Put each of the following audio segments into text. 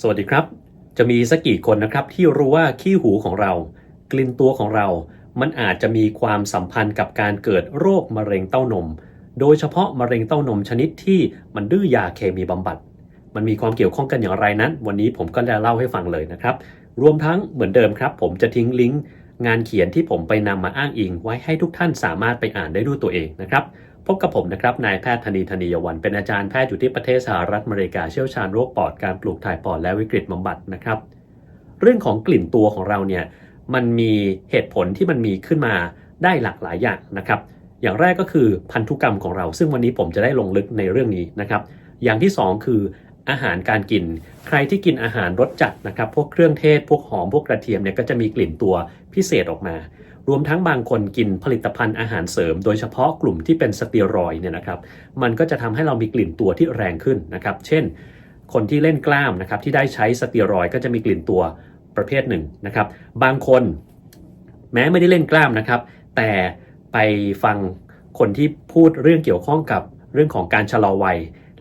สวัสดีครับ จะมีสักกี่คนนะครับที่รู้ว่าขี้หูของเรา กลิ่นตัวของเรา มันอาจจะมีความสัมพันธ์กับการเกิดโรคมะเร็งเต้านม โดยเฉพาะมะเร็งเต้านมชนิดที่มันดื้อยาเคมีบำบัด มันมีความเกี่ยวข้องกันอย่างไรนั้น วันนี้ผมก็จะเล่าให้ฟังเลยนะครับ รวมทั้งเหมือนเดิมครับ ผมจะทิ้งลิงก์งานเขียนที่ผมไปนำมาอ้างอิง ไว้ให้ทุกท่านสามารถไปอ่านได้ด้วยตัวเองนะครับ พบกับผมนะครับ นายแพทย์ธนีธนียวัน เป็นอาจารย์แพทย์อยู่ที่ประเทศสหรัฐอเมริกาเชี่ยวชาญโรคปอดการปลูกถ่ายปอดและวิกฤตบำบัดนะครับ เรื่องของกลิ่นตัวของเราเนี่ยมันมีเหตุผลที่มันมีขึ้นมาได้หลากหลายอย่างนะครับ อย่างแรกก็คือพันธุกรรมของเรา ซึ่งวันนี้ผมจะได้ลงลึกในเรื่องนี้นะครับ อย่างที่สองคืออาหารการกิน ใครที่กินอาหารรสจัดนะครับ พวกเครื่องเทศ พวกหอม พวกกระเทียมเนี่ยก็จะมีกลิ่นตัวพิเศษออกมา รวมทั้งบางคนกินผลิตภัณฑ์อาหารเสริม โดยเฉพาะกลุ่มที่เป็นสเตียรอยเนี่ยนะครับ มันก็จะทำให้เรามีกลิ่นตัวที่แรงขึ้นนะครับ เช่น คนที่เล่นกล้ามนะครับที่ได้ใช้สเตียรอยก็จะมีกลิ่นตัวประเภทหนึ่งนะครับ บางคนแม้ไม่ได้เล่นกล้ามนะครับ แต่ไปฟังคนที่พูดเรื่องเกี่ยวข้องกับเรื่องของการชะลอวัย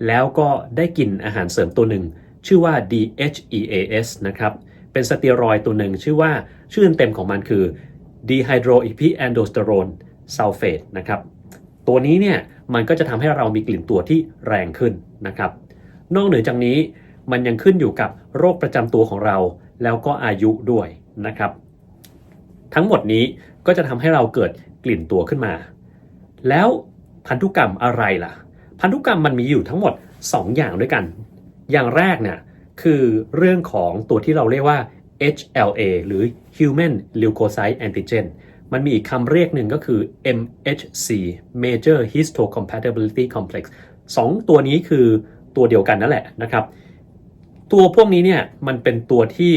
แล้วก็ได้กินอาหารเสริมตัวหนึ่ง ชื่อว่า DHEAS นะครับ เป็นสเตียรอยตัวหนึ่งชื่อว่าชื่อเต็มของมันคือ dehydroepiandrosterone sulfate นะครับตัวนี้เนี่ยมันก็จะทำให้เรามีกลิ่นตัวที่แรงขึ้นนะครับ นอกเหนือจากนี้มันยังขึ้นอยู่กับโรคประจำตัวของเรา แล้วก็อายุด้วยนะครับ ทั้งหมดนี้ก็จะทำให้เราเกิดกลิ่นตัวขึ้นมา แล้วพันธุกรรมอะไรล่ะ พันธุกรรมมันมีอยู่ทั้งหมด 2 อย่างด้วยกัน อย่างแรกเนี่ยคือเรื่องของตัวที่เราเรียกว่า HLA หรือ Human Leukocyte Antigen มันมีอีกคำเรียกหนึ่งก็คือ MHC Major Histocompatibility Complex สองตัวนี้คือตัวเดียวกันนั่นแหละนะครับ ตัวพวกนี้เนี่ยมันเป็นตัวที่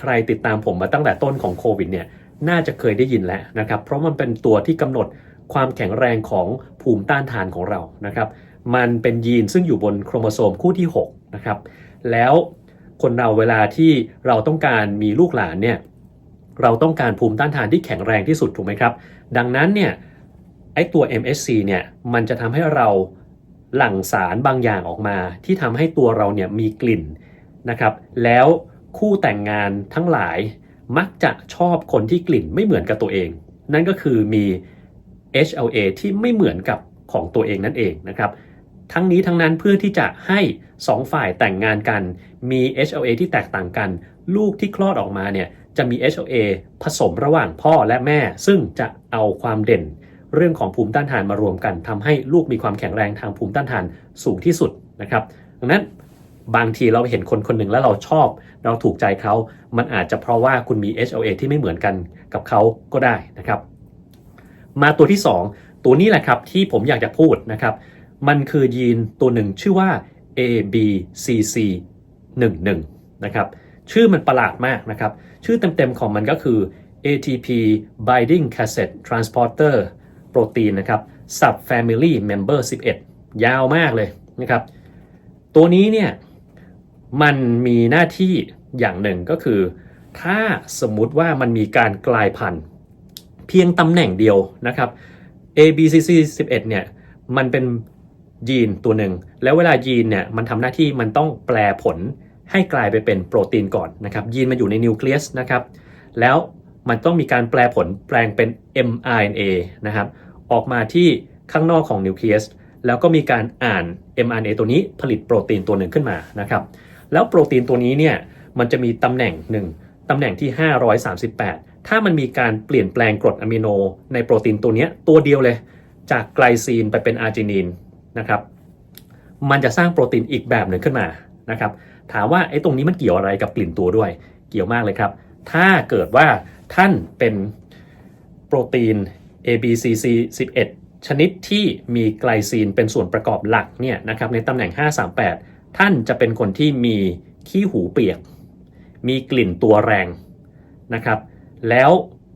ใครติดตามผมมาตั้งแต่ต้นของโควิดเนี่ยน่าจะเคยได้ยินแล้วนะครับ เพราะมันเป็นตัวที่กำหนดความแข็งแรงของภูมิต้านทานของเรานะครับ มันเป็นยีนซึ่งอยู่บนโครโมโซมคู่ที่ 6 นะครับ แล้ว คนเราเวลาที่เราต้องการมีลูกหลานเนี่ยเราต้องการภูมิต้านทานที่แข็งแรงที่สุดถูกไหมครับ ดังนั้นเนี่ยไอตัว MSC เนี่ยมันจะทำให้เราหลั่งสารบางอย่างออกมา ที่ทำให้ตัวเราเนี่ยมีกลิ่นนะครับแล้วคู่แต่งงานทั้งหลายมักจะชอบคนที่กลิ่นไม่เหมือนกับตัวเอง นั่นก็คือมี HLA ที่ไม่เหมือนกับของตัวเองนั่นเองนะครับ ทั้งนี้ทั้งนั้นเพื่อที่จะให้ 2 ฝ่ายแต่งงานกัน มี HLA ที่แตกต่างกัน ลูกที่คลอดออกมาเนี่ยจะมี HLA ผสมระหว่างพ่อและแม่ ซึ่งจะเอาความเด่น เรื่องของภูมิต้านทานมารวมกันทำให้ลูกมีความแข็งแรงทางภูมิต้านทานสูงที่สุดนะครับดังนั้นบางทีเราเห็นคนคนหนึ่งแล้วเราชอบ เราถูกใจเขา มันอาจจะเพราะว่าคุณมี HLA ที่ไม่เหมือนกันกับเขาก็ได้นะครับ มาตัวที่ 2 ตัวนี้แหละครับที่ผมอยากจะพูดนะครับ มันคือยีนตัวหนึ่งชื่อว่า ABCC11 นะครับ ชื่อมันประหลาดมากนะครับ ชื่อเต็มๆของมันก็คือ ATP Binding Cassette Transporter Protein นะครับ Subfamily Member 11 ยาวมากเลยนะครับ ตัวนี้เนี่ยมันมีหน้าที่อย่างหนึ่งก็คือ ถ้าสมมุติว่ามันมีการกลายพันธุ์เพียงตำแหน่งเดียวนะครับ ABCC 11 เนี่ยมันเป็น ยีนตัวหนึ่ง แล้วเวลายีนเนี่ยมันทำหน้าที่มันต้องแปลผลให้กลายไปเป็นโปรตีนก่อนนะครับยีนมันอยู่ในนิวเคลียสนะครับแล้วมันต้องมีการแปลผลแปลงเป็น mRNA นะครับออกมาที่ข้างนอกของนิวเคลียสแล้วก็มีการอ่าน mRNA ตัวนี้ผลิตโปรตีนตัวหนึ่งขึ้นมานะครับแล้วโปรตีนตัวนี้เนี่ยมันจะมีตำแหน่งหนึ่งตำแหน่งที่ 538 ถ้ามันมีการเปลี่ยนแปลงกรดอะมิโนในโปรตีนตัวนี้ตัวเดียวเลย จากไกลซีนไปเป็นอาร์จินีน นะครับ มันจะสร้างโปรตีนอีกแบบหนึ่งขึ้นมานะครับ ถามว่าไอ้ตรงนี้มันเกี่ยวอะไรกับกลิ่นตัวด้วย เกี่ยวมากเลยครับ ถ้าเกิดว่าท่านเป็นโปรตีน ABCC 11 ชนิดที่มีไกลซีนเป็นส่วนประกอบหลักเนี่ยนะครับในตำแหน่ง 538 ท่านจะเป็นคนที่มีขี้หูเปียก มีกลิ่นตัวแรงนะครับ แล้ว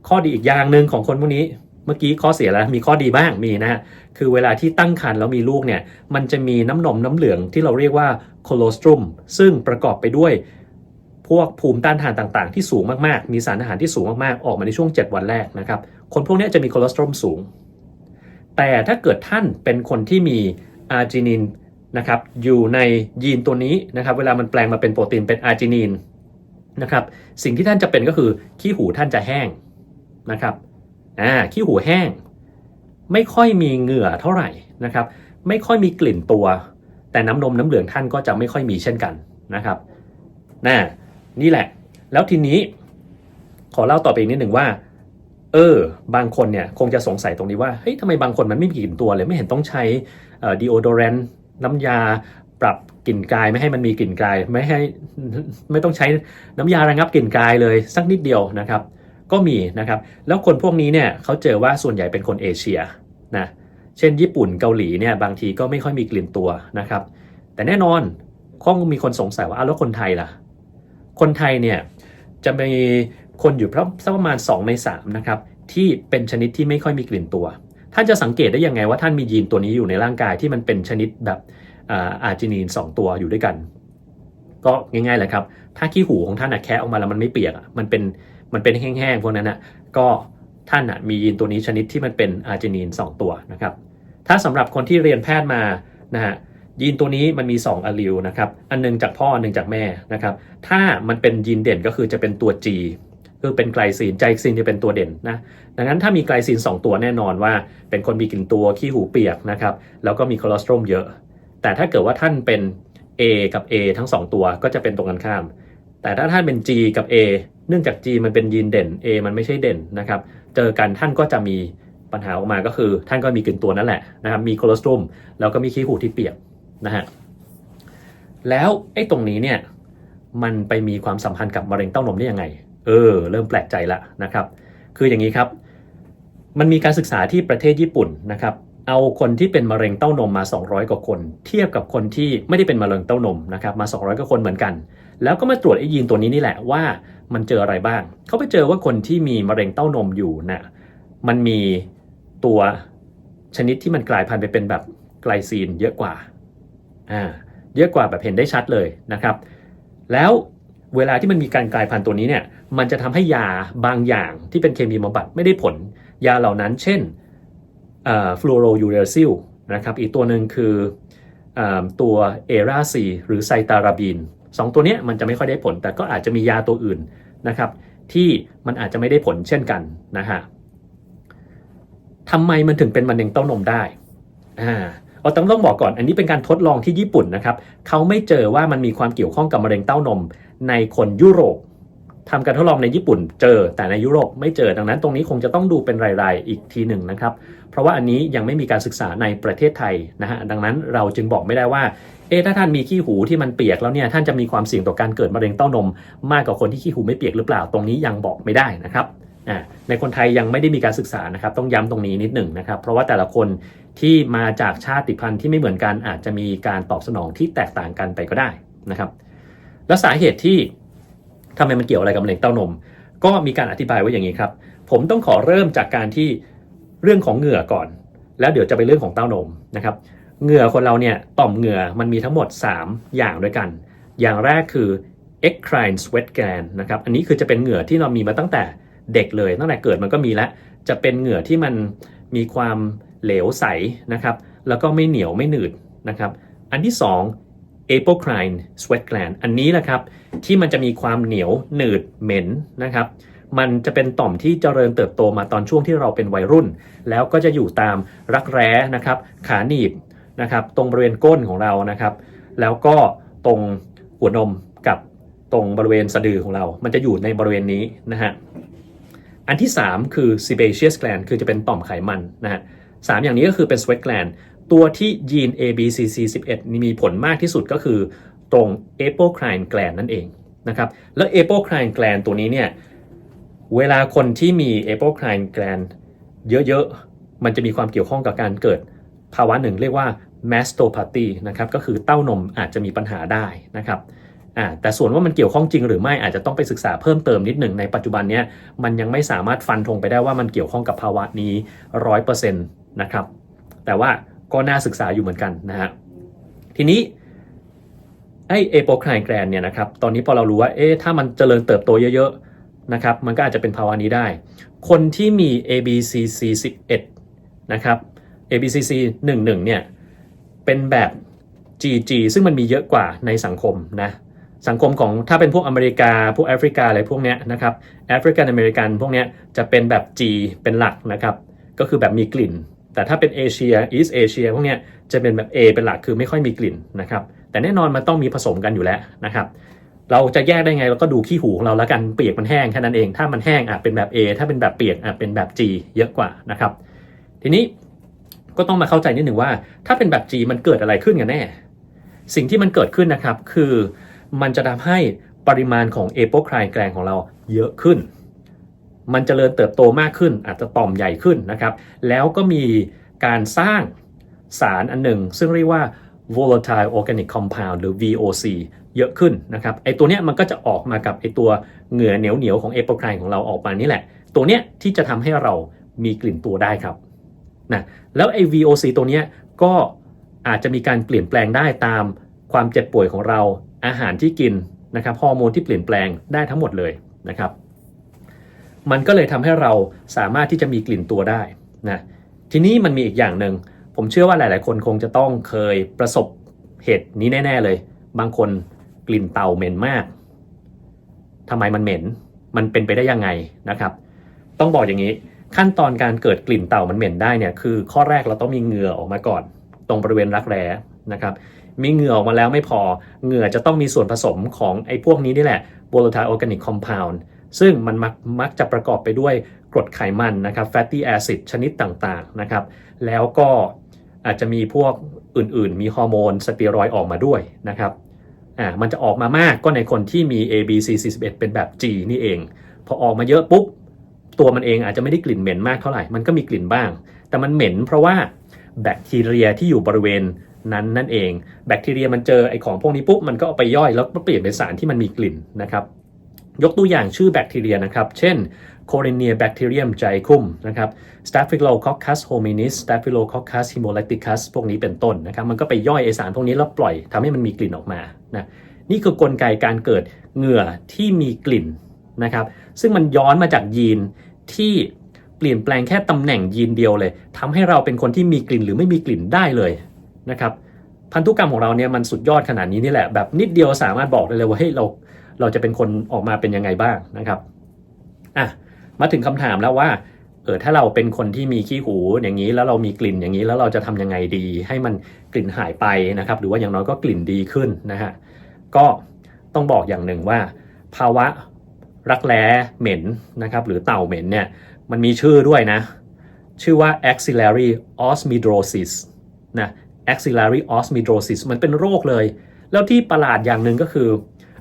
ข้อดีอีกอย่างหนึ่งของคนพวกนี้ เมื่อกี้ข้อเสียแล้วมีข้อดีบ้างมีนะฮะคือเวลาที่ตั้งครรภ์แล้วมีลูกเนี่ยมันจะมีน้ำนมน้ำเหลืองที่เราเรียกว่าโคโลสตรมซึ่งประกอบไปด้วยพวกภูมิต้านทานต่างๆ ที่สูงมากๆ มีสารอาหารที่สูงมากๆ ออกมาในช่วง 7 วันแรกนะครับ คนพวกนี้จะมีโคโลสตรมสูง แต่ถ้าเกิดท่านเป็นคนที่มีอาร์จินินนะครับ อยู่ในยีนตัวนี้นะครับ เวลามันแปลงมาเป็นโปรตีนเป็นอาร์จินีนนะครับ สิ่งที่ท่านจะเป็นก็คือขี้หูท่านจะแห้งนะครับ อ่าขี้หูแห้ง ไม่ค่อยมีเหงื่อเท่าไหร่นะครับ ไม่ค่อยมีกลิ่นตัว แต่น้ำนมน้ำเหลืองท่านก็จะไม่ค่อยมีเช่นกันนะครับน่านี่แหละ แล้วทีนี้ ขอเล่าต่อไปอีกนิดหนึ่งว่า เออ บางคนเนี่ยคงจะสงสัยตรงนี้ว่าเฮ้ยทำไมบางคนมันไม่มีกลิ่นตัวเลยไม่เห็นต้องใช้ดีโอโดเรนต์น้ำยาปรับกลิ่นกายไม่ให้มันมีกลิ่นกายไม่ให้ไม่ต้องใช้น้ำยาระงับกลิ่นกายเลยสักนิดเดียวนะครับ ก็มีนะครับ แล้วคนพวกนี้เนี่ยเขาเจอว่าส่วนใหญ่เป็นคนเอเชียนะเช่นญี่ปุ่นเกาหลีเนี่ยบางทีก็ไม่ค่อยมีกลิ่นตัวนะครับ แต่แน่นอนคงมีคนสงสัยว่าแล้วคนไทยล่ะ คนไทยเนี่ยจะมีคนอยู่สักประมาณ 2 ใน 3 นะครับ ที่เป็นชนิดที่ไม่ค่อยมีกลิ่นตัว ท่านจะสังเกตได้ยังไงว่าท่านมียีนตัวนี้อยู่ในร่างกายที่มันเป็นชนิดแบบอาร์จินีน 2 ตัวอยู่ด้วยกัน ก็ง่ายๆเลยครับ ถ้าขี้หูของท่านแคะออกมาแล้วมันไม่เปียกมันเป็น มันเป็นแห้งๆพวกนั้นอะก็ท่านอะมียีนตัวนี้ชนิดที่มันเป็นอาร์จินีน 2 ตัวนะครับ ถ้าสำหรับคนที่เรียนแพทย์มานะฮะยีนตัวนี้มันมี 2อะลีลนะครับ อันหนึงจากพ่ออันหนึงจากแม่นะครับ ถ้ามันเป็นยีนเด่นก็คือจะเป็นตัว G คือเป็นไกลซีนไกลซีนจะเป็นตัวเด่นนะ ดังนั้นถ้ามีไกลซีน 2 ตัวแน่นอนว่า เป็นคนมีกลิ่นตัวขี้หูเปียกนะครับ แล้วก็มีคอเลสเตอรอลเยอะ แต่ถ้าเกิดว่าท่านเป็น A กับ A ทั้ง 2 ตัวก็จะเป็นตรงกันข้าม แต่ถ้าท่านเป็น G กับ A เนื่องจาก G มันเป็นยีนเด่น A มันไม่ใช่เด่นนะครับ เจอกันท่านก็จะมีปัญหาออกมาก็คือ ท่านก็มีกลิ่นตัวนั่นแหละนะครับ มีคอเลสเตอรอลแล้วก็มีขี้หูที่เปียกนะฮะ แล้วไอ้ตรงนี้เนี่ยมันไปมีความสัมพันธ์กับมะเร็งเต้านมได้ยังไง เออ เริ่มแปลกใจละนะครับ คืออย่างนี้ครับ มันมีการศึกษาที่ประเทศญี่ปุ่นนะครับ เอาคนที่เป็นมะเร็งเต้านมมา 200 กว่าคน เทียบกับคนที่ไม่ได้เป็นมะเร็งเต้านมนะครับ มา 200 กว่าคนเหมือนกัน แล้วก็มาตรวจไอ้ยีนตัวนี้นี่แหละว่ามันเจออะไรบ้าง เขาไปเจอว่าคนที่มีมะเร็งเต้านมอยู่นะมันมีตัวชนิดที่มันกลายพันธุ์ไปเป็นแบบไกลซีนเยอะกว่าอ่าเยอะกว่าแบบเห็นได้ชัดเลยนะครับ แล้วเวลาที่มันมีการกลายพันธุ์ตัวนี้เนี่ย มันจะทำให้ยาบางอย่างที่เป็นเคมีบำบัดไม่ได้ผล ยาเหล่านั้น เช่นฟลูโรยูเรซิลนะครับ อีกตัวหนึ่งคืออตัวเอราซีหรือไซตาราบีน สองตัวนี้มันจะไม่ค่อยได้ผล แต่ก็อาจจะมียาตัวอื่นนะครับ ที่มันอาจจะไม่ได้ผลเช่นกันนะฮะทำไมมันถึงเป็นมะเร็งเต้านมได้อ่าเราต้องต้องบอกก่อน อันนี้เป็นการทดลองที่ญี่ปุ่นนะครับเขาไม่เจอว่ามันมีความเกี่ยวข้องกับมะเร็งเต้านมในคนยุโรปทำการทดลองในญี่ปุ่นเจอแต่ในยุโรปไม่เจอดังนั้น ตรงนี้คงจะต้องดูเป็นรายๆอีกทีหนึ่งนะครับ เพราะว่าอันนี้ยังไม่มีการศึกษาในประเทศไทยนะฮะดังนั้นเราจึงบอกไม่ได้ว่า เอ๊ะถ้าท่านมีขี้หูที่มันเปียกแล้วเนี่ยท่านจะมีความเสี่ยงต่อการเกิดมะเร็งเต้านม มากกว่าคนที่ขี้หูไม่เปียกหรือเปล่า ตรงนี้ยังบอกไม่ได้นะครับในคนไทยยังไม่ได้มีการศึกษานะครับ ต้องย้ำตรงนี้นิดหนึ่งนะครับ เพราะว่าแต่ละคนที่มาจากชาติพันธุ์ที่ไม่เหมือนกันอาจจะมีการตอบสนองที่แตกต่างกันไปก็ได้นะครับ และสาเหตุที่ทำไมมันเกี่ยวอะไรกับมะเร็งเต้านม ก็มีการอธิบายไว้อย่างนี้ครับ ผมต้องขอเริ่มจากการที่เรื่องของเหงื่อก่อน แล้วเดี๋ยวจะไปเรื่องของเต้านมนะครับ เหงื่อคนเราเนี่ยต่อมเหงื่อมันมีทั้งหมด 3 อย่างด้วยกัน อย่างแรกคือ eccrine sweat gland นะครับ อันนี้คือจะเป็นเหงื่อที่เรามีมาตั้งแต่เด็กเลย ตั้งแต่เกิดมันก็มีแล้ว จะเป็นเหงื่อที่มันมีความเหลวใสนะครับ แล้วก็ไม่เหนียวไม่หนืดนะครับ อันที่ 2 apocrine sweat gland อันนี้แหละครับที่มันจะมีความเหนียวหนืดเหม็นนะครับ มันจะเป็นต่อมที่เจริญเติบโตมาตอนช่วงที่เราเป็นวัยรุ่น แล้วก็จะอยู่ตามรักแร้นะครับ ขาหนีบ นะครับ ตรงบริเวณก้นของเรานะครับ แล้วก็ตรงหัวนมกับตรงบริเวณสะดือของเรา มันจะอยู่ในบริเวณนี้นะฮะ อันที่ 3 คือ sebaceous gland คือจะเป็นต่อมไขมันนะฮะสามอย่างนี้ก็คือเป็น sweat gland ตัวที่ยีน ABCC11 มีผลมากที่สุดก็คือตรง apocrine gland นั่นเองนะครับ แล้ว apocrine gland ตัวนี้เนี่ยเวลาคนที่มี apocrine gland เยอะๆ มันจะมีความเกี่ยวข้องกับการเกิดภาวะหนึ่งเรียกว่า mastopathy นะครับก็คือเต้านมอาจจะมีปัญหาได้นะครับแต่ส่วนว่ามันเกี่ยวข้องจริงหรือไม่อาจจะต้องไปศึกษาเพิ่มเติมนิดหนึ่งในปัจจุบันนี้มันยังไม่สามารถฟันธงไปได้ว่ามันเกี่ยวข้องกับภาวะนี้ร้อยเปอร์เซ็นต์นะครับแต่ว่าก็น่าศึกษาอยู่เหมือนกันนะฮะทีนี้ไอเอโปไคลแกรนเนี่ยนะครับตอนนี้พอเรารู้ว่าเอ๊ะถ้ามันเจริญเติบโตเยอะๆนะครับมันก็อาจจะเป็นภาวะนี้ได้ คนที่มี ABCC11 นะครับ ABCC11 เนี่ย เป็นแบบ GG ซึ่งมันมีเยอะกว่าในสังคมนะสังคมของถ้าเป็นพวกอเมริกา พวกแอฟริกาอะไรพวกเนี้ยนะครับแอฟริกันอเมริกันพวกเนี้ยจะเป็นแบบ G เป็นหลักนะครับ ก็คือแบบมีกลิ่น แต่ถ้าเป็นเอเชียอีสเอเชียพวกเนี้ยจะเป็นแบบ A เป็นหลักคือไม่ค่อยมีกลิ่นนะครับ แต่แน่นอนมันต้องมีผสมกันอยู่แล้วนะครับเราจะแยกได้ไงเราก็ดูขี้หูของเราแล้วกันเปียกมันแห้งแค่นั้นเอง ถ้ามันแห้งอะเป็นแบบ A ถ้าเป็นแบบเปียกอะเป็นแบบ G เยอะกว่านะครับ ทีนี้ ก็ต้องมาเข้าใจนิดหนึ่งว่า ถ้าเป็นแบบ G มันเกิดอะไรขึ้นกันแน่ สิ่งที่มันเกิดขึ้นนะครับ คือมันจะทำให้ปริมาณของเอโปไคลแกลงของเราเยอะขึ้น มันจเจริญเติบโตมากขึ้น อาจจะต่อมใหญ่ขึ้นนะครับ แล้วก็มีการสร้างสารอันหนึ่ง ซึ่งเรียกว่า volatile organic compound หรือ VOC เยอะขึ้นนะครับ ไอตัวเนี้ยมันก็จะออกมากับไอตัวเหงื่อเหนียวเหนียวของเอโปไคลของเราออกมานี่แหละ ตัวเนี้ยที่จะทำให้เรามีกลิ่นตัวได้ครับ นะแล้วไอ้ VOC ตัวเนี้ยก็อาจจะมีการเปลี่ยนแปลงได้ตามความเจ็บป่วยของเราอาหารที่กินนะครับฮอร์โมนที่เปลี่ยนแปลงได้ทั้งหมดเลยนะครับ มันก็เลยทำให้เราสามารถที่จะมีกลิ่นตัวได้นะทีนี้มันมีอีกอย่างหนึ่งผมเชื่อว่าหลาย ๆ คนคงจะต้องเคยประสบเหตุนี้แน่ ๆ เลย บางคนกลิ่นเต่าเหม็นมากทำไมมันเหม็น มันเป็นไปได้ยังไงนะครับ ต้องบอกอย่างนี้ ขั้นตอนการเกิดกลิ่นเต่ามันเหม็นได้เนี่ยคือข้อแรกเราต้องมีเหงื่อออกมาก่อน ตรงบริเวณรักแร้นะครับมีเหงื่อออกมาแล้วไม่พอเหงื่อจะต้องมีส่วนผสมของไอ้พวกนี้นี่แหละ volatile organic compound ซึ่งมันมักมักจะประกอบไปด้วยกรดไขมันนะครับ fatty acid ชนิดต่างๆนะครับ แล้วก็อาจจะมีพวกอื่นๆ มีฮอร์โมนสเตียรอยด์ออกมาด้วยนะครับอ่ามันจะออกมามากก็ในคนที่มี ABC41 เป็นแบบ G นี่เอง พอออกมาเยอะปุ๊บ ตัวมันเองอาจจะไม่ได้กลิ่นเหม็นมากเท่าไหร่ มันก็มีกลิ่นบ้าง แต่มันเหม็นเพราะว่าแบคทีเรียที่อยู่บริเวณนั้นนั่นเอง แบคทีเรียมันเจอไอของพวกนี้ปุ๊บมันก็เอาไปย่อยแล้วก็เปลี่ยนเป็นสารที่มันมีกลิ่นนะครับ ยกตัวอย่างชื่อแบคทีเรียนะครับ เช่น c o r i n e a bacterium jaicum นะครับ staphylococcus hominis staphylococcus hemolyticus พวกนี้เป็นต้นนะครับ มันก็ไปย่อยไอสารพวกนี้แล้วปล่อยทำให้มันมีกลิ่นออกมานะนี่คือกลไกการเกิดเหงื่อที่มีกลิ่นนะครับ ซึ่งมันย้อนมาจากยีน ที่เปลี่ยนแปลงแค่ตำแหน่งยีนเดียวเลยทำให้เราเป็นคนที่มีกลิ่นหรือไม่มีกลิ่นได้เลยนะครับพันธุกรรมของเราเนี่ยมันสุดยอดขนาดนี้นี่แหละแบบนิดเดียวสามารถบอกได้เลยว่าเฮ้ยเราเราจะเป็นคนออกมาเป็นยังไงบ้างนะครับอะมาถึงคำถามแล้วว่าเออถ้าเราเป็นคนที่มีขี้หูอย่างนี้แล้วเรามีกลิ่นอย่างนี้แล้วเราจะทำยังไงดี ให้มันกลิ่นหายไปนะครับ หรือว่าอย่างน้อยก็กลิ่นดีขึ้นนะฮะก็ต้องบอกอย่างหนึ่งว่า ภาวะ รักแร้เหม็นนะครับหรือเต่าเหม็นเนี่ยมันมีชื่อด้วยนะ ชื่อว่า axillary osmidrosis นะ axillary osmidrosis มันเป็นโรคเลย แล้วที่ประหลาดอย่างหนึ่งก็คือ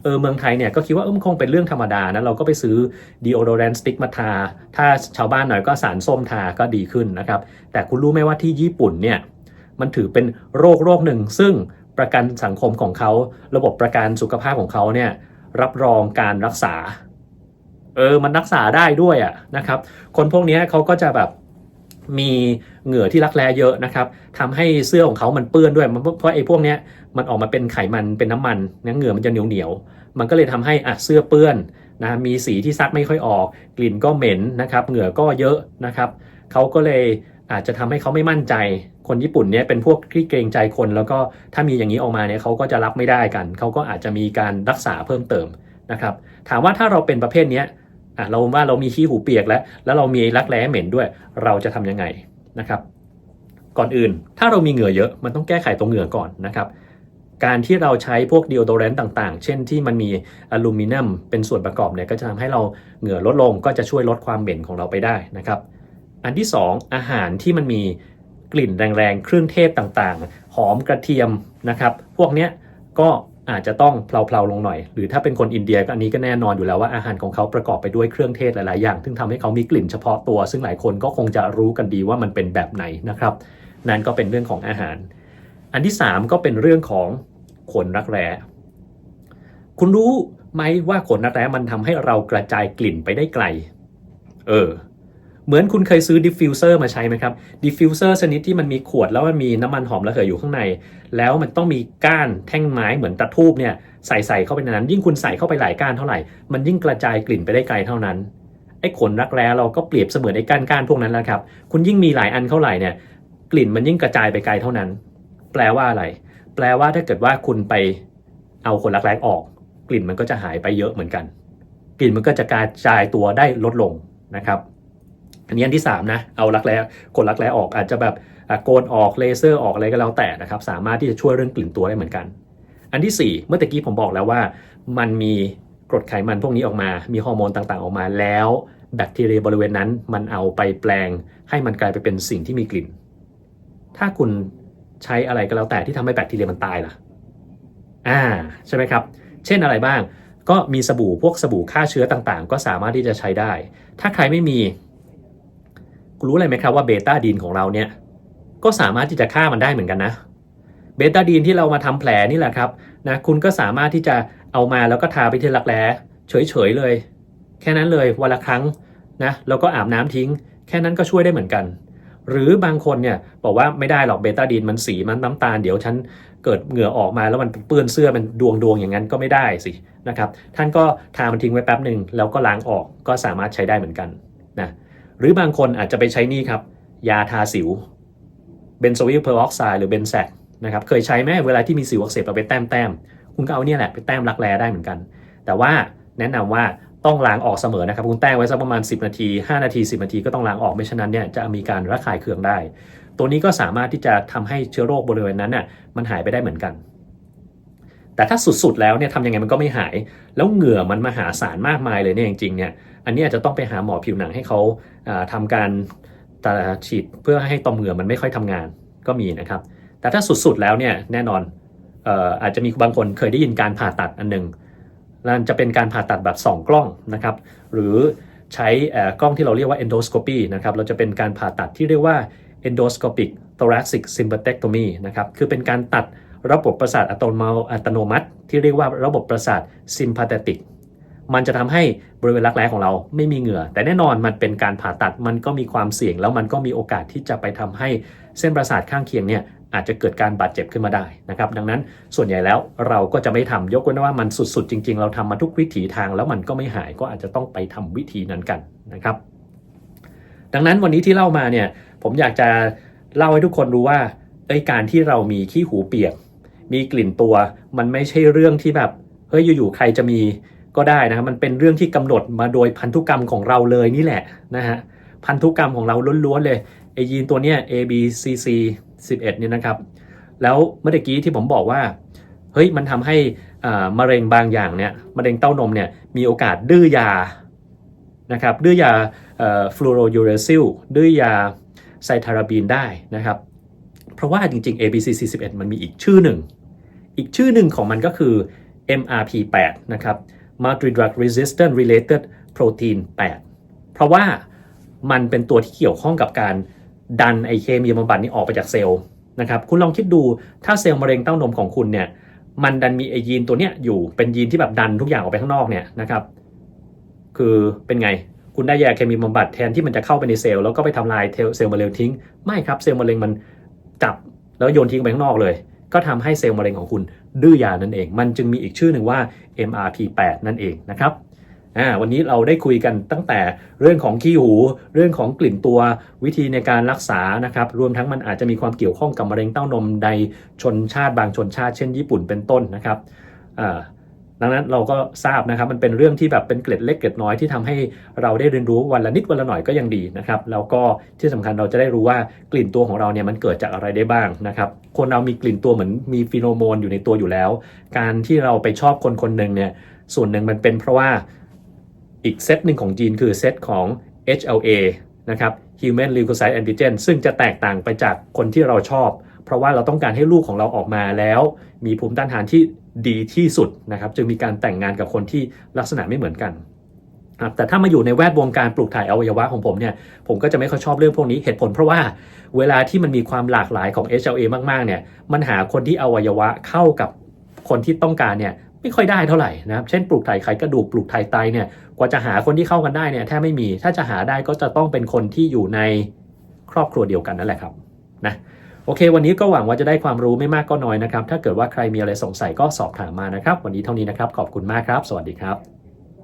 เออเมืองไทยเนี่ยก็คิดว่าเออมันคงเป็นเรื่องธรรมดานะเราก็ไปซื้อ deodorant stick มาทา ถ้าชาวบ้านหน่อยก็สารส้มทาก็ดีขึ้นนะครับ แต่คุณรู้ไหมว่าที่ญี่ปุ่นเนี่ยมันถือเป็นโรคโรคหนึ่ง ซึ่งประกันสังคมของเขา ระบบประกันสุขภาพของเขาเนี่ยรับรองการรักษา เออมันรักษาได้ด้วยอะนะครับ คนพวกนี้เขาก็จะแบบมีเหงื่อที่รักแร้เยอะนะครับทำให้เสื้อของเขามันเปื้อนด้วยเพราะไอ้พวกเนี้ยมันออกมาเป็นไขมันเป็นน้ำมันนะเหงื่อมันจะเหนียวเหนียวมันก็เลยทำให้อะเสื้อเปื้อนนะมีสีที่ซักไม่ค่อยออก กลิ่นก็เหม็นนะครับ เหงื่อก็เยอะนะครับเขาก็เลยอาจจะทำให้เขาไม่มั่นใจ คนญี่ปุ่นเนี่ยเป็นพวกที่เกรงใจคน แล้วก็ถ้ามีอย่างนี้ออกมาเนี่ยเขาก็จะรับไม่ได้กันเขาก็อาจจะมีการรักษาเพิ่มเติมนะครับ ถามว่าถ้าเราเป็นประเภทนี้ อะเราว่าเรามีขี้หูเปียกแล้ว แล้วเรามีรักแร้เหม็นด้วย เราจะทำยังไงนะครับ ก่อนอื่น ถ้าเรามีเหงื่อเยอะมันต้องแก้ไขตรงเหงื่อก่อนนะครับการที่เราใช้พวกดีโอโดแรนต์ต่างๆ เช่นที่มันมีอลูมิเนียมเป็นส่วนประกอบเนี่ยก็จะทำให้เราเหงื่อลดลงก็จะช่วยลดความเหม็นของเราไปได้นะครับ อันที่ 2อาหารที่มันมีกลิ่นแรงๆ เครื่องเทศต่างๆ หอมกระเทียมนะครับ พวกเนี้ยก็ อาจจะต้องเพลาๆลงหน่อย หรือถ้าเป็นคนอินเดียก็อันนี้ก็แน่นอนอยู่แล้วว่าอาหารของเขาประกอบไปด้วยเครื่องเทศหลายๆ อย่าง ซึ่งทำให้เขามีกลิ่นเฉพาะตัว ซึ่งหลายคนก็คงจะรู้กันดีว่ามันเป็นแบบไหนนะครับ นั่นก็เป็นเรื่องของอาหาร อันที่ 3 ก็เป็นเรื่องของขนรักแร้คุณรู้ไหมว่าขนรักแร้มันทำให้เรากระจายกลิ่นไปได้ไกล เออ เหมือนคุณเคยซื้อดิฟฟิวเซอร์มาใช้ไหมครับดิฟฟิวเซอร์ชนิดที่มันมีขวดแล้วมันมีน้ำมันหอมระเหยอยู่ข้างใน แล้วมันต้องมีก้านแท่งไม้เหมือนตะทูบเนี่ยใส่ใส่เข้าไปในนั้น ยิ่งคุณใส่เข้าไปหลายก้านเท่าไหร่ มันยิ่งกระจายกลิ่นไปได้ไกลเท่านั้นไอ้ขนรักแร้เราก็เปรียบเสมือนไอ้ก้านก้านพวกนั้นแหละครับคุณยิ่งมีหลายอันเท่าไหร่เนี่ยกลิ่นมันยิ่งกระจายไปไกลเท่านั้น แปลว่าอะไร แปลว่าถ้าเกิดว่าคุณไปเอาคนรักแร้ออก กลิ่นมันก็จะหายไปเยอะเหมือนกัน กลิ่นมันก็จะกระจายตัวได้ลดลงนะครับ อันนี้อันที่ 3 นะ เอารักแร้คนรักแร้ออกอาจจะแบบโกนออกเลเซอร์ออกอะไรก็แล้วแต่นะครับ สามารถที่จะช่วยเรื่องกลิ่นตัวได้เหมือนกัน อันที่ 4 เมื่อตะกี้ผมบอกแล้วว่า มันมีกรดไขมันพวกนี้ออกมา มีฮอร์โมนต่างๆออกมาแล้วแบคทีเรียบริเวณนั้น มันเอาไปแปลง ให้มันกลายไปเป็นสิ่งที่มีกลิ่น ถ้าคุณใช้อะไรก็แล้วแต่ที่ทำให้แบคทีเรียมันตายล่ะ อ่าใช่ไหมครับ เช่นอะไรบ้าง ก็มีสบู่พวกสบู่ฆ่าเชื้อต่างๆ ก็สามารถที่จะใช้ได้ ถ้าใครไม่มี รู้อะไรไหมครับว่าเบต้าดีนของเราเนี่ยก็สามารถที่จะฆ่ามันได้เหมือนกันนะเบต้าดีนที่เรามาทำแผลนี่แหละครับนะคุณก็สามารถที่จะเอามาแล้วก็ทาไปที่รักแร้เฉยๆเลย แค่นั้นเลยวันละครั้งนะแล้วก็อาบน้ำทิ้ง แค่นั้นก็ช่วยได้เหมือนกัน หรือบางคนเนี่ยบอกว่าไม่ได้หรอกเบต้าดีนมันสีมันน้ำตาลเดี๋ยวฉันเกิดเหงื่อออกมาแล้วมันเปื้อนเสื้อมันดวงดวงๆอย่างนั้นก็ไม่ได้สินะครับท่านก็ทามันทิ้งไว้แป๊บหนึ่งแล้วก็ล้างออกก็สามารถใช้ได้เหมือนกันนะ หรือบางคนอาจจะไปใช้นี่ครับ ยาทาสิวเบนโซอิลเพอร์ออกไซด์หรือเบนแซกนะครับเคยใช้ไหมเวลาที่มีสิวอักเสบเราไปแต้มแต้มคุณก็เอาเนี่ยแหละไปแต้มรักแร้ได้เหมือนกัน แต่ว่าแนะนำว่าต้องล้างออกเสมอนะครับคุณแต้มไว้สักประมาณ 10 นาที 5 นาที 10 นาทีก็ต้องล้างออกไม่ฉะนั้นเนี่ยจะมีการระคายเคืองได้ ตัวนี้ก็สามารถที่จะทำให้เชื้อโรคบริเวณนั้นน่ะมันหายไปได้เหมือนกัน แต่ถ้าสุดๆแล้วเนี่ยทำยังไงมันก็ไม่หาย แล้วเหงื่อมันมหาศาลมากมายเลยเนี่ยจริงๆเนี่ย อันนี้อาจจะต้องไปหาหมอผิวหนังให้เขาอ่าทำการตาฉีดเพื่อให้ต่อมเหงื่อมันไม่ค่อยทำงานก็มีนะครับ แต่ถ้าสุดๆแล้วเนี่ยแน่นอนอาจจะมีบางคนเคยได้ยินการผ่าตัดอันหนึ่งนั่นจะเป็นการผ่าตัดแบบสองกล้องนะครับหรือใช้กล้องที่เราเรียกว่า endoscopy นะครับเราจะเป็นการผ่าตัดที่เรียกว่า endoscopic thoracic sympathectomy นะครับคือเป็นการตัดระบบประสาทอัตโนมัติ ที่เรียกว่าระบบประสาท sympathetic มันจะทำให้บริเวณรักแร้ของเราไม่มีเหงื่อ แต่แน่นอนมันเป็นการผ่าตัดมันก็มีความเสี่ยง แล้วมันก็มีโอกาสที่จะไปทำให้เส้นประสาทข้างเคียงเนี่ยอาจจะเกิดการบาดเจ็บขึ้นมาได้นะครับ ดังนั้นส่วนใหญ่แล้วเราก็จะไม่ทำยกเว้นว่ามันสุดๆ จริง ๆ เราทำมาทุกวิถีทางแล้วมันก็ไม่หายก็อาจจะต้องไปทำวิธีนั้นกันนะครับ ดังนั้นวันนี้ที่เล่ามาเนี่ยผมอยากจะเล่าให้ทุกคนรู้ว่าเอ้ยการที่เรามีขี้หูเปียก มีกลิ่นตัว มันไม่ใช่เรื่องที่แบบเฮ้ยอยู่ๆใครจะมี ก็ได้นะครับมันเป็นเรื่องที่กำหนดมาโดยพันธุกรรมของเราเลยนี่แหละนะฮะพันธุกรรมของเราล้วนๆเลยไอยีนตัวเนี้ย A B C C 11เนี่ยนะครับ แล้วเมื่อกี้ที่ผมบอกว่าเฮ้ยมันทำให้มะเร็งบางอย่างเนี่ยมะเร็งเต้านมเนี่ยมีโอกาสดื้อยานะครับดื้อยาฟลูโรยูเรซิลดื้อยาไซทาราบีนได้นะครับ เพราะว่าจริงๆ ABCC11 มันมีอีกชื่อหนึ่ง อีกชื่อหนึ่งของมันก็คือ MRP8 นะครับ Multi Drug Resistant Related Protein 8 เพราะว่ามันเป็นตัวที่เกี่ยวข้องกับการดันไอเคมีบำบัดนี้ออกไปจากเซลล์นะครับคุณลองคิดดูถ้าเซลล์มะเร็งเต้านมของคุณเนี่ยมันดันมีไอยีนตัวเนี้ยอยู่เป็นยีนที่แบบดันทุกอย่างออกไปข้างนอกเนี่ยนะครับคือเป็นไงคุณได้ยาเคมีบำบัดแทนที่มันจะเข้าไปในเซลล์แล้วก็ไปทำลายเซลล์มะเร็งทิ้ง ไม่ครับเซลล์มะเร็งมันจับแล้วโยนทิ้งไปข้างนอกเลย ก็ทำให้เซลล์มะเร็งของคุณดื้อยานั่นเอง มันจึงมีอีกชื่อหนึ่งว่า MRP8 นั่นเองนะครับวันนี้เราได้คุยกันตั้งแต่เรื่องของขี้หู เรื่องของกลิ่นตัววิธีในการรักษานะครับรวมทั้งมันอาจจะมีความเกี่ยวข้องกับมะเร็งเต้านมในชนชาติบางชนชาติเช่นญี่ปุ่นเป็นต้นนะครับ ดังนั้นเราก็ทราบนะครับมันเป็นเรื่องที่แบบเป็นเกล็ดเล็กเกล็ดน้อยที่ทำให้เราได้เรียนรู้วันละนิดวันละหน่อยก็ยังดีนะครับแล้วก็ที่สำคัญเราจะได้รู้ว่ากลิ่นตัวของเราเนี่ยมันเกิดจากอะไรได้บ้างนะครับคนเรามีกลิ่นตัวเหมือนมีฟีโรโมนอยู่ในตัวอยู่แล้ว การที่เราไปชอบคนคนหนึ่งเนี่ยส่วนหนึ่งมันเป็นเพราะว่าอีกเซตหนึ่งของจีนคือเซตของ HLA นะครับ Human Leukocyte Antigen ซึ่งจะแตกต่างไปจากคนที่เราชอบ เพราะว่าเราต้องการให้ลูกของเราออกมาแล้ว มีภูมิต้านทานที่ ดีที่สุดนะครับจึงมีการแต่งงานกับคนที่ลักษณะไม่เหมือนกันครับแต่ถ้ามาอยู่ในแวดวงการปลูกถ่ายอวัยวะของผมเนี่ยผมก็จะไม่ค่อยชอบเรื่องพวกนี้เหตุผลเพราะว่าเวลาที่มันมีความหลากหลายของ HLA มากๆเนี่ยมันหาคนที่อวัยวะเข้ากับคนที่ต้องการเนี่ยไม่ค่อยได้เท่าไหร่นะครับเช่นปลูกถ่ายไขกระดูกปลูกถ่ายไตเนี่ยกว่าจะหาคนที่เข้ากันได้เนี่ยแทบไม่มีถ้าจะหาได้ก็จะต้องเป็นคนที่อยู่ในครอบครัวเดียวกันนั่นแหละครับนะ โอเค วันนี้ก็หวังว่าจะได้ความรู้ไม่มากก็น้อยนะครับ ถ้าเกิดว่าใครมีอะไรสงสัยก็สอบถามมานะครับ วันนี้เท่านี้นะครับ ขอบคุณมากครับ สวัสดีครับ